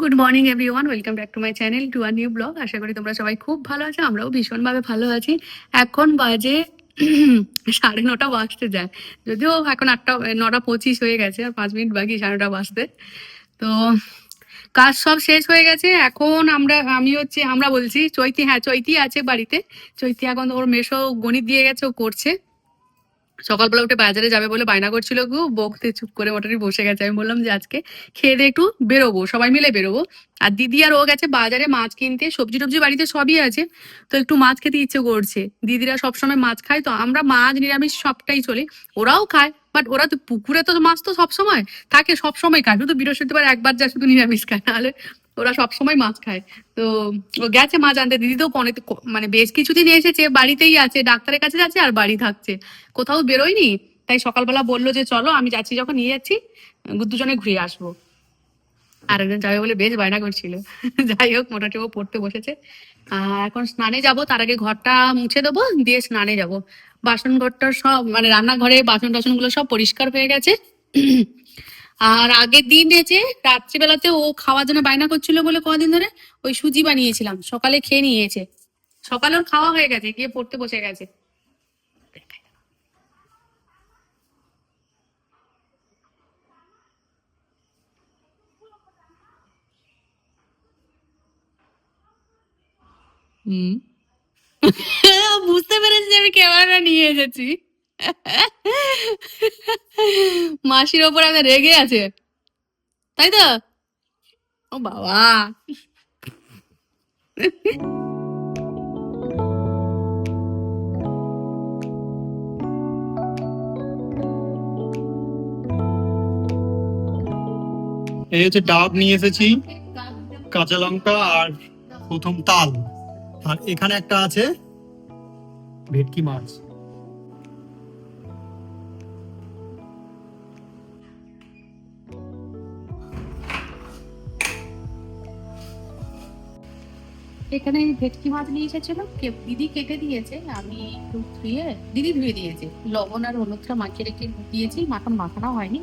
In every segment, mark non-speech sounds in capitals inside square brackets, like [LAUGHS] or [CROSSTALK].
Good morning everyone welcome back to my channel to our new blog আশা করি তোমরা সবাই খুব ভালো আছো, আমরাও ভীষণভাবে ভালো আছি। এখন বাজে [CLEARS THROAT] সাড়ে নটা বাজতে যায়। যদিও এখন আটটা, নটা পঁচিশ হয়ে গেছে, আর পাঁচ মিনিট বাকি সাড়ে নটা বাজতে। তো কাজ সব শেষ হয়ে গেছে। এখন আমরা, আমি হচ্ছে, আমরা বলছি, চৈতি হ্যাঁ চৈতি আছে বাড়িতে। চৈতি এখন ওর মেশো গণিত দিয়ে গেছে, ও করছে। সকালবেলা উঠে বাজারে যাবে বলে বায়না করছিল গো, বকতে চুপ করে মোটামুটি বসে গেছে। আমি বললাম যে আজকে খেয়ে দিয়ে একটু বেরোবো, সবাই মিলে বেরোবো। আর দিদি আর ও গেছে বাজারে মাছ কিনতে, সবজি টবজি বাড়িতে সবই আছে, তো একটু মাছ খেতে ইচ্ছে করছে। দিদিরা সবসময় মাছ খায়, তো আমরা মাছ, নিরামিষ সবটাই চলে। ওরাও খায় বাট ওরা তো পুকুরে তো মাছ তো সবসময় থাকে, সবসময় খায়। শুধু বৃহস্পতিবার একবার যা শুধু নিরামিষ খায়, নাহলে ওরা সবসময় মাছ খায়। তো ও গেছে মাছ আনতে দিদি তো অনেক মানে বেশ কিছুদিন এসেছে, বাড়িতেই আছে, ডাক্তারের কাছে যাচ্ছে আর বাড়ি থাকছে। কোথাও বেরোয়নি, তাই সকালবেলা বলল যে চলো, আমি যাচ্ছি, যখন নিয়ে যাচ্ছি, দুজনে ঘুরে আসব। আর একজন যাবে বলে বেশ বায়না করছিল। [LAUGHS] যাই হোক, মোটামুটি ও পড়তে বসেছে। এখন স্নানে যাব, তার আগে ঘরটা মুছে দেবো, দিয়ে স্নানে যাব। বাসন ঘরটা সব মানে রান্নাঘরে বাসন টাসনগুলো সব পরিষ্কার হয়ে গেছে। [CLEARS THROAT] আর আগের দিন যে রাত্রিবেলাতে ও খাওয়ার জন্য বায়না করছিল বলে কদিন ধরে ওই সুজি বানিয়েছিলাম সকালে খেয়ে নিয়েছে। সকালে ওর খাওয়া হয়ে গেছে গিয়ে পড়তে বসে গেছে। হুম। [LAUGHS] বুঝতে পেরেছি যে আমি ক্যামেরাটা নিয়ে এসেছি। মাসির ওপর আমি রেগে আছে। তাই তো? ও বাবা। এই হচ্ছে ডাব নিয়ে এসেছি, কাঁচা লঙ্কা আর প্রথম তাল। আর এখানে একটা আছে ভেটকি মাছ। এখানে ভেটকি মাছ নিয়ে এসেছিল। দিদি কেটে দিয়েছে আমি একটু ধুয়ে দিদি ধুয়ে দিয়েছে। লবণ আর হলুদটা মাখিয়ে রেখে দিয়েছি মাখন মাখানো হয়নি।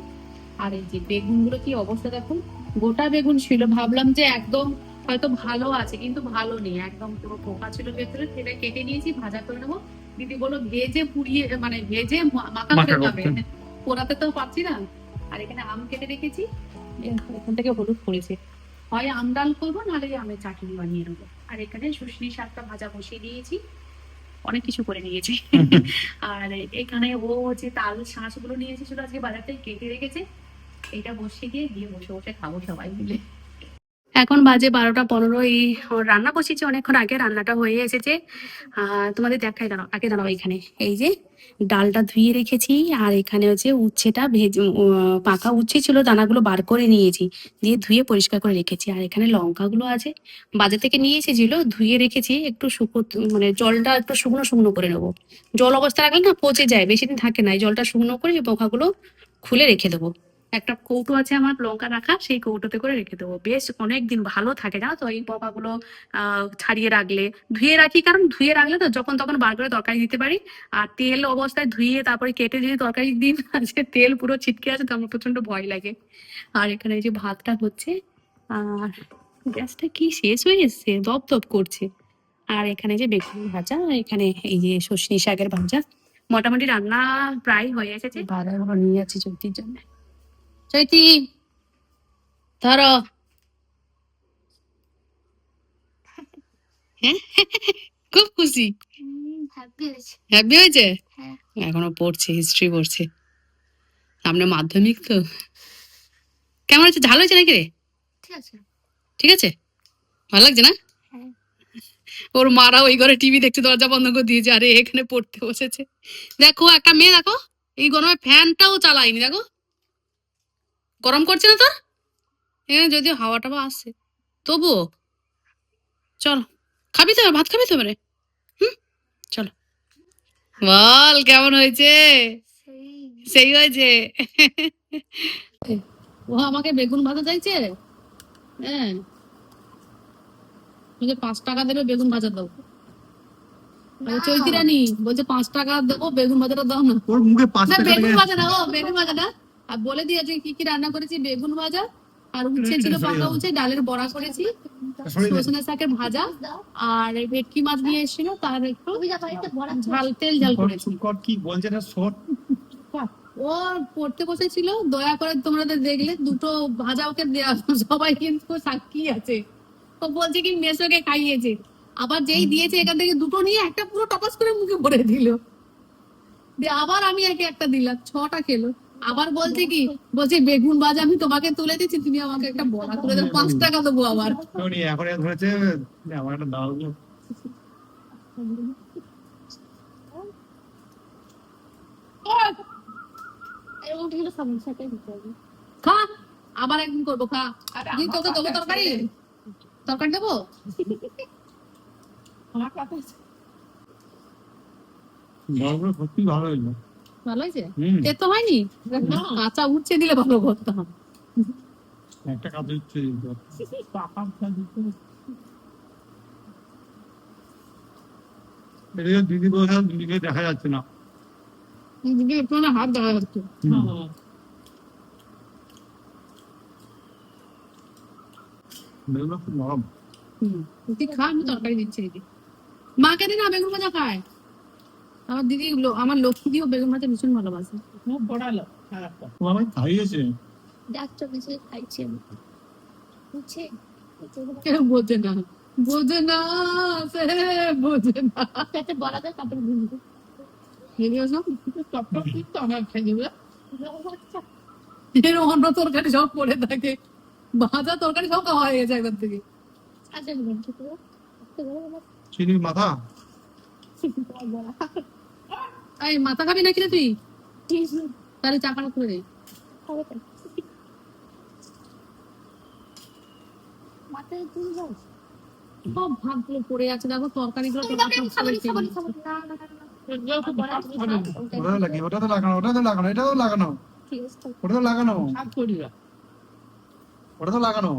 আর এই যে বেগুনগুলো কি অবস্থা দেখুন গোটা বেগুন ছিল। ভাবলাম যে একদম হয়তো ভালো আছে কিন্তু ভালো নেই। একদম পুরো পোকা ছিল ভেতরে সেটা কেটে নিয়েছি ভাজা করে নেব। দিদি বলো ভেজে পুড়িয়ে মানে ভেজে মাখা করে মাখা খাবে। পোড়াতে তো পাচ্ছি না। আর এখানে আম কেটে রেখেছি। এখান থেকে হলুদ পড়েছে হয় আম ডাল করব নাহলে আমি চাটনি বানিয়ে নেব। আর এখানে শুশনি শাকটা ভাজা বসিয়ে দিয়েছি। অনেক কিছু করে নিয়েছি। [LAUGHS] আর এখানে ও যে তাল শাঁসগুলো নিয়ে এসেছিল আজকে বাজার থেকে কেটে রেখেছে এটা বসিয়ে দিয়ে দিয়ে বসে বসে খাব সবাই মিলে। এখন বাজে বারোটা পনেরো, এই রান্না বসিয়েছি অনেকক্ষণ আগে রান্নাটা হয়ে এসেছে। তোমাদের দেখাই দাঁড়াও, আগে দাঁড়াও এখানে। এই যে ডালটা ধুয়ে রেখেছি, আর এখানে হচ্ছে উচ্ছেটা ভেজ পাকা উচ্ছে ছিল, দানাগুলো বার করে নিয়েছি, দিয়ে ধুয়ে পরিষ্কার করে রেখেছি। আর এখানে লঙ্কাগুলো আছে, বাজার থেকে নিয়ে এসেছিল, ধুয়ে রেখেছি, একটু শুকো মানে জলটা একটু শুকনো শুকনো করে নেব। জল অবস্থা রাখলে না পচে যায়, বেশি দিন থাকে না, এই জলটা শুকনো করে পোকাগুলো খুলে রেখে দেবো। একটা কৌটো আছে আমার, লঙ্কা রাখা, সেই কৌটোতে করে রেখে দেবো। বেশ অনেক দিন ভালো থাকে, জানো তো? এই পোকাগুলো আহ ছাড়িয়ে রাখলে। ধুয়ে রাখি, কারণ ধুয়ে রাখলে তো যখন তখন বার করে তরকারি দিতে পারি। আর তেল অবস্থায় ধুয়ে তারপরে কেটে যদি তরকারি দিন [LAUGHS] আছে তেল পুরো ছিটকে আছে, তো আমার প্রচণ্ড ভয় লাগে। আর এখানে যে ভাতটা হচ্ছে, আর গ্যাসটা কি শেষ হয়ে এসছে? দপ দপ করছে। আর এখানে যে বেগুন ভাজা এখানে এই যে সর্ষে শাকের ভাজা। মোটামুটি রান্না প্রায় হয়ে এসেছে। বাজারগুলো নিয়ে যাচ্ছি চৈতির জন্য। চৈতি ধরো। হ্যাঁ? খুব খুশি। হ্যাপি হয়েছে? হ্যাঁ। এখনও পড়ছে হিস্ট্রি পড়ছে। সামনে মাধ্যমিক তো। কেমন হচ্ছে ঝাল হয়েছে নাকি রে? ঠিক আছে। ঠিক আছে? ভালো লাগছে না? হ্যাঁ। ওর মারা ওই ঘরে টিভি দেখছে দরজা বন্ধ করে দিয়েছে আরে এখানে পড়তে বসেছে। দেখো একটা মেয়ে দেখো এই গরমে ফ্যানটাও চালায়নি দেখো। গরম করছে না তোর? এখানে যদিও হাওয়া টাওয়া আসছে তবুও। চল খাবি তো ভাত খাবি তো এবারে? হুম? চলো। বল কেমন হয়েছে? সেই হয়েছে। ও আমাকে বেগুন ভাজা চাইছে? হ্যাঁ। বলছে পাঁচ টাকা দেবে বেগুন ভাজা দাও। চৈতি রানী বলছে পাঁচ টাকা দেবো বেগুন ভাজাটা দাও না। বেগুন ভাজা না ও বেগুন ভাজা না। আর বলে দিয়েছে কি কি রান্না করেছি বেগুন ভাজা আর উচ্ছে ছিল পাকা উচ্ছে ডালের বড়া করেছি সজনে শাকের ভাজা আর ভেটকি মাছ নিয়ে এসেছিল তার একটু ঝাল তেল ঝাল করেছি। কি বলছে না শোট ও পড়তে বসেছিল দয়া করে তোমরা দেখলে দুটো ভাজা ওকে দেওয়া সবাই কিন্তু সাক্ষী আছে। ও বলছে কি মেসোকে খাইয়েছে। আবার যেই দিয়েছে এখান থেকে দুটো নিয়ে একটা পুরো টপাস করে মুখে ভরে দিল। দিয়ে আবার আমি একে একটা দিলাম ছটা খেলো। আবার বলছে কি বলছে বেগুন ভাজা আমি তোমাকে তুলে দিচ্ছি তুমি আমাকে একটা বড়া তুলে দেবো পাঁচ টাকা দেবো আবার। এখন ধরেছে আমার একটা দাও খা আবার একদিন করব খা। তোকে দেবো তরকারি? তরকারি দেবো? সত্যি ভালো হইল ভালো হয়েছে? হুম। এ তো হয়নি? কাঁচা উঠছে দিলে ভালো করতাম। একটা কাজ হচ্ছে এদিকে দিদি বসে দিদিকে দেখা যাচ্ছে না। দিদি একটু না হাত দেখা যাচ্ছে। নরম। দিদি খা আমি তরকারি দিচ্ছি দিদি। মা কেন না বেগুন ভাজা খায়? আমার দিদি আমার লক্ষ্মী দিও বেগুন ভাজা ভীষণ ভালোবাসে। ও আমায় খাইয়েছে ডাক্তার কাছে খাইছি বুঝছে কেউ বোঝে না বোঝে না সে বোঝে না। পেটে বলা যায় তারপরে বুঝব এগুলো সব। এর অন্য তরকারি সব পড়ে থাকে। ভাজা তরকারি সব খাওয়া হয়ে গেছে একবার থেকে। আচ্ছা মাথা? এই মাথা খাবি নাকি রে তুই? তাহলে চাপাটা করে দে। সব ভাগগুলো পড়ে আছে দেখো তরকারিগুলো ওটা তো লাগানো ওটা তো লাগানো এটা তো লাগানো। ওটা তো লাগানো। ওটা তো লাগানো।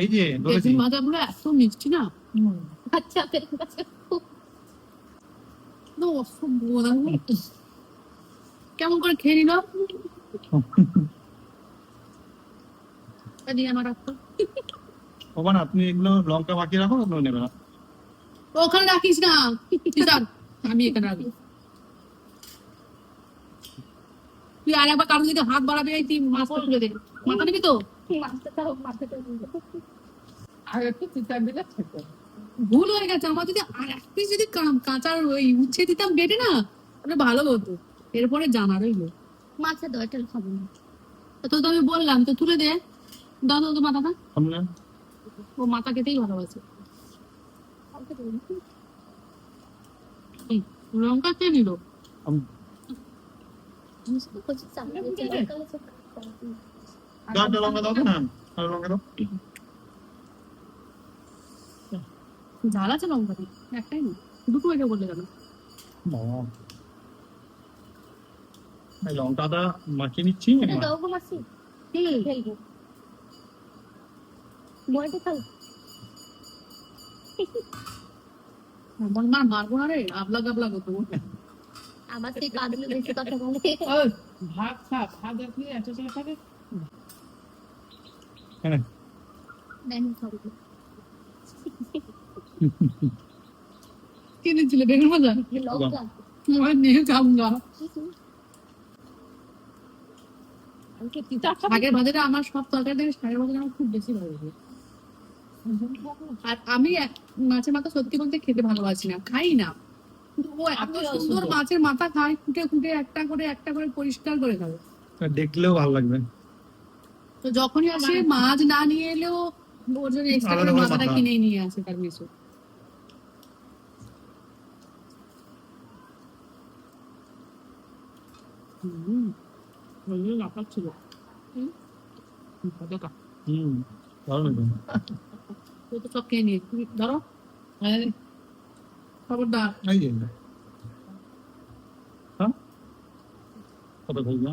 এই যে বেগুন এত মিষ্টি না? আচ্ছা পেট কাছে না, অসম্ভব না। কেমন করে খেয়ে নিল? আপনি এগুলো লঙ্কা বাকি রাখো ওগুলো নেবে না। ওখানে রাখিস না। আমি এখানে রাখি তুই আর একবার কারোর দিকে হাত বাড়াবি তুই মাছটা তুলে দে। মাথা নিবি তো? মাথাটা মাথাটা ভুল হয়ে গেছে। আমার যদি আর এক পিস যদি কাঁচার ওই উচ্ছে দিতাম বেটে না তাহলে ভালো হতো। এরপরে জানা রইল মাথা দয়টা খাব না তো তো আমি বললাম তো তুলে দে। দাও তো মাথাটা। ও মাথা খেতেই ভালোবাসে। লঙ্কা কে নিল? লঙ্কা দাও না লঙ্কা দাও। ঝাল আছে লঙ্কা দিয়ে একটাই না দুটো একে বললে কেন লঙ্কাটা মাখিয়ে নিচ্ছি দাও গো মাসি ফেলব বয়টা খাও। আমার মা মারবো না রে আবলা গাবলা করতো আমার সেই কাঁদলে বেশি কথা বলে। ভাত খা ভাত এত খাবে? হ্যাঁ। কিনেছিলে? বেগুন ভাজা নিয়ে আগের ভাজাটা আমার সব তরকারি থেকে শাকের ভাজাটা আমার খুব বেশি ভালো লাগে। আর আমি মাছের মাথা সত্যি বলতে খেতে ভালোবাসি না খাই না। ও এত সুন্দর মাছের মাথা খায় ফুটে ফুটে একটা করে একটা করে পরিষ্কার করে খাবে। দেখলেও ভালো লাগবে। তো যখনই আসে মাছ না নিয়ে এলেও ওর জন্য এক্সট্রা করে মাথাটা মাথা। কিনেই নিয়ে আসে তার মেসো। হুম বললে লাফাত ছিল হুম। ভাতটা হুম ভালো লাগবে তো সব খেয়ে নিয়ে ধরো খবরদার এই যে হ্যাঁ কত খাইবা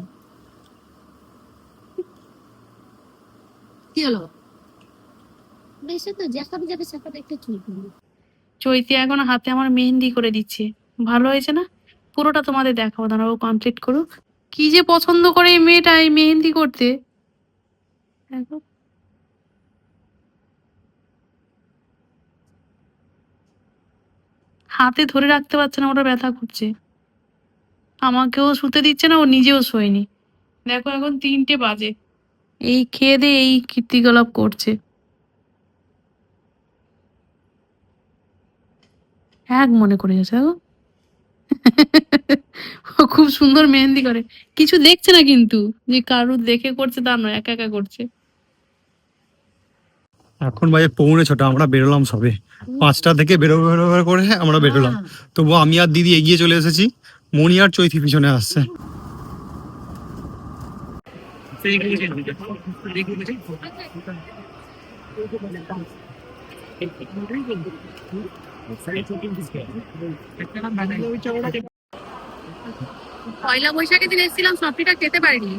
কি হলো বেশি তো যেখানে যাবে সেখানে একটা চুল করব চৈতি এখন হাতে আমার মেহেন্দি করে দিচ্ছে ভালো হয়েছে না পুরোটা তোমাদের দেখাবো, দাঁড়াও কমপ্লিট করুক কি যে পছন্দ করে এই মেয়েটা, এই মেহেন্দি করতে। হাতে ধরে রাখতে পারছে না, ওটা ব্যথা করছে। আমাকেও শুতে দিচ্ছে না, ও নিজেও শোয়নি। দেখো এখন তিনটে বাজে। এই খেয়ে দিয়ে এই কীর্তিকলাপ করছে। এক মনে করে গেছে, দেখো। ও খুব সুন্দর মেহেন্দি করে। কিছু দেখছে না কিন্তু? যে কারুর দেখে করছে তা নয় একা একা করছে। এখন বাজে পৌনে ছটা আমরা বেরোলাম সবে। পাঁচটা থেকে বেরোবে বেরোবে করে আমরা বেরোলাম। তবু আমি আর দিদি এগিয়ে চলে এসেছি। মনি আর চৈতি পিছনে আসছে। পয়লা বৈশাখের দিন এসেছিলাম সফটিটা খেতে পারিনি।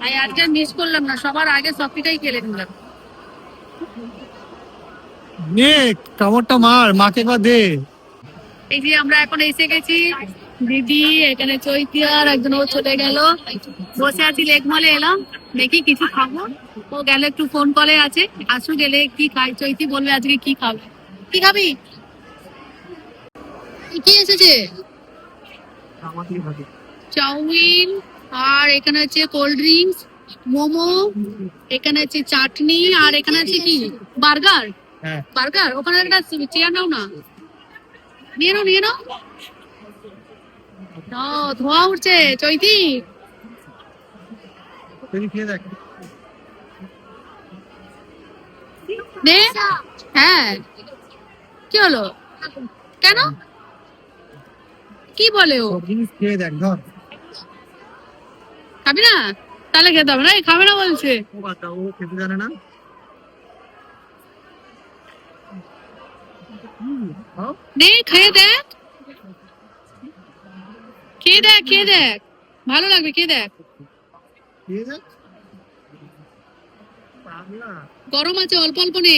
তাই আজকে মিস করলাম না সবার আগে সফটিটাই খেলে নিলাম। নে কামড়টা মার মাকে একবার দে। এই যে আমরা এখন এসে গেছি দিদি এখানে চৈতি আর একজন ও চলে গেল। বসে আছি লেক মলে এলাম দেখি কিছু খাব। ও গেলে একটু ফোন কলে আছে আসু গেলে কি খাই চৈতি বলবে আজকে কি খাবে। কি খাবি? কি এসেছে? চাউমিন আর এখানে আছে কোল্ড ড্রিঙ্কস মোমো এখানে আছে চাটনি আর এখানে আছে কি? বার্গার? হ্যাঁ। বার্গার? ওখানে একটা চেয়ার নাও না। নিয়ে নাও নিয়ে নাও। ধোঁয়া উঠছে চৈতি। হ্যাঁ। কি হলো? কেন? কি বলে ও? খেয়ে দেখ ধর। খাবি না? তাহলে খেতে হবে না খাবে না বলছে। ও খেতে জানে না। নে খেয়ে দেখ। খেয়ে দেখ খেয়ে দেখ। ভালো লাগবে খেয়ে দেখ। গরম আছে অল্প অল্প নে।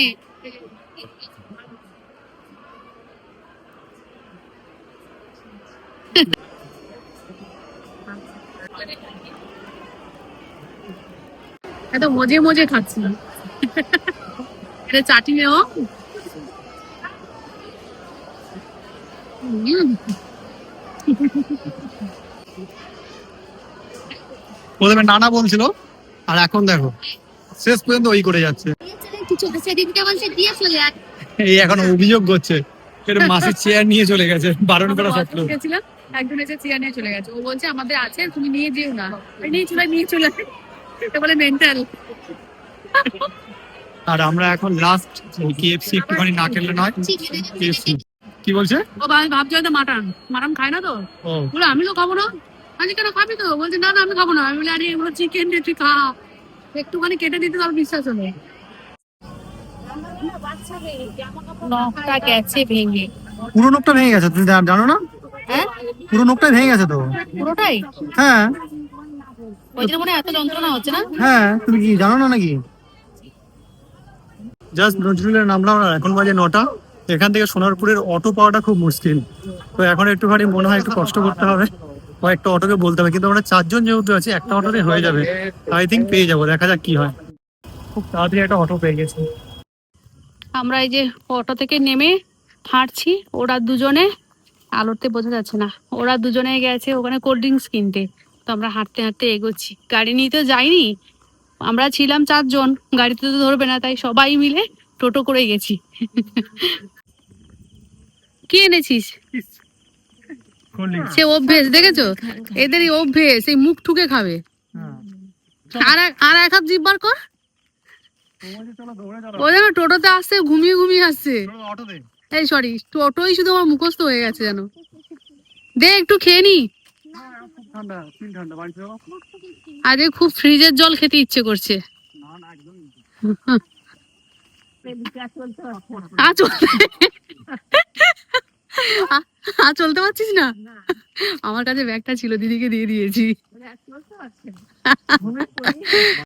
[LAUGHS] এত মজে মজে খাচ্ছি। এটা চাটনি ও উম, প্রথমে নানা বলছিল আর এখন দেখো শেষ পর্যন্ত ওই করে যাচ্ছে। এই এখন অভিযোগ করছে মাসির চেয়ার নিয়ে চলে গেছে বারণ করা সত্ত্বেও একজন এসে চেয়ার নিয়ে চলে গেছে। ও বলছে আমাদের আছে তুমি নিয়ে যেও না। আমি নিয়ে চলে নিয়ে চলে এটা বলে মেন্টাল আর আমরা এখন লাস্ট কেএফসি একটুখানি না খেলে নয় কেএফসি কি বলছে? ও ভাব- ভাবছে হয়তো মাটন। মাটন খায় না তো? বলে আমি তো খাব না। আমি কেন খাবি তো? বলছে না না আমি খাব না। আমি বলে আরে এগুলো চিকেন রে তুই খা। একটুখানি কেটে দিতে তার বিশ্বাস হলো। নখটা গেছে ভেঙে। পুরো ভেঙে গেছে তুমি জানো না? হ্যাঁ? পুরো নোকটা ভেঙে গেছে তো। পুরোটাই? হ্যাঁ। ওই জন্য মনে এত যন্ত্রণা হচ্ছে না? হ্যাঁ তুমি কি জানো না নাকি? জাস্ট নজরুলের নামলাম না এখন বাজে নটা। এখান থেকে সোনারপুরের অটো পাওয়াটা খুব মুশকিল। তো এখন একটুখানি মনে হয় একটু কষ্ট করতে হবে। কয়েকটা অটোকে বলতে হবে কিন্তু আমরা চারজন যেহেতু আছি একটা অটোতে হয়ে যাবে। আই থিঙ্ক পেয়ে যাব দেখা যাক কি হয়। খুব তাড়াতাড়ি একটা অটো পেয়ে গেছি। আমরা এই যে অটো থেকে নেমে হাঁটছি ওরা দুজনে। আলোতে বোঝা যাচ্ছে না। ওরা দুজনে গেছে ওখানে কোল্ড ড্রিঙ্কস কিনতে। তো আমরা হাঁটতে হাঁটতে এগোচ্ছি। গাড়ি নিয়ে তো যাইনি। আমরা ছিলাম চারজন গাড়িতে তো ধরবে না তাই সবাই মিলে টোটো করে গেছি। কি এনেছিস? সে অভ্যেস দেখেছ? এদের এই অভ্যেস এই মুখ ঠুকে খাবে। আর এক- আর এক হাত জিব্বার কর। ও যেন টোটোতে আসছে ঘুমিয়ে ঘুমিয়ে আসছে। এই সরি টোটোই শুধু আমার মুখস্থ হয়ে গেছে যেন। দে, একটু খেয়ে নি। আজকে খুব ফ্রিজের জল খেতে ইচ্ছে করছে। না না একদম চলতে আ- আ, চলতে পারছিস না? আমার কাছে ব্যাগটা ছিল, দিদিকে দিয়ে দিয়েছি।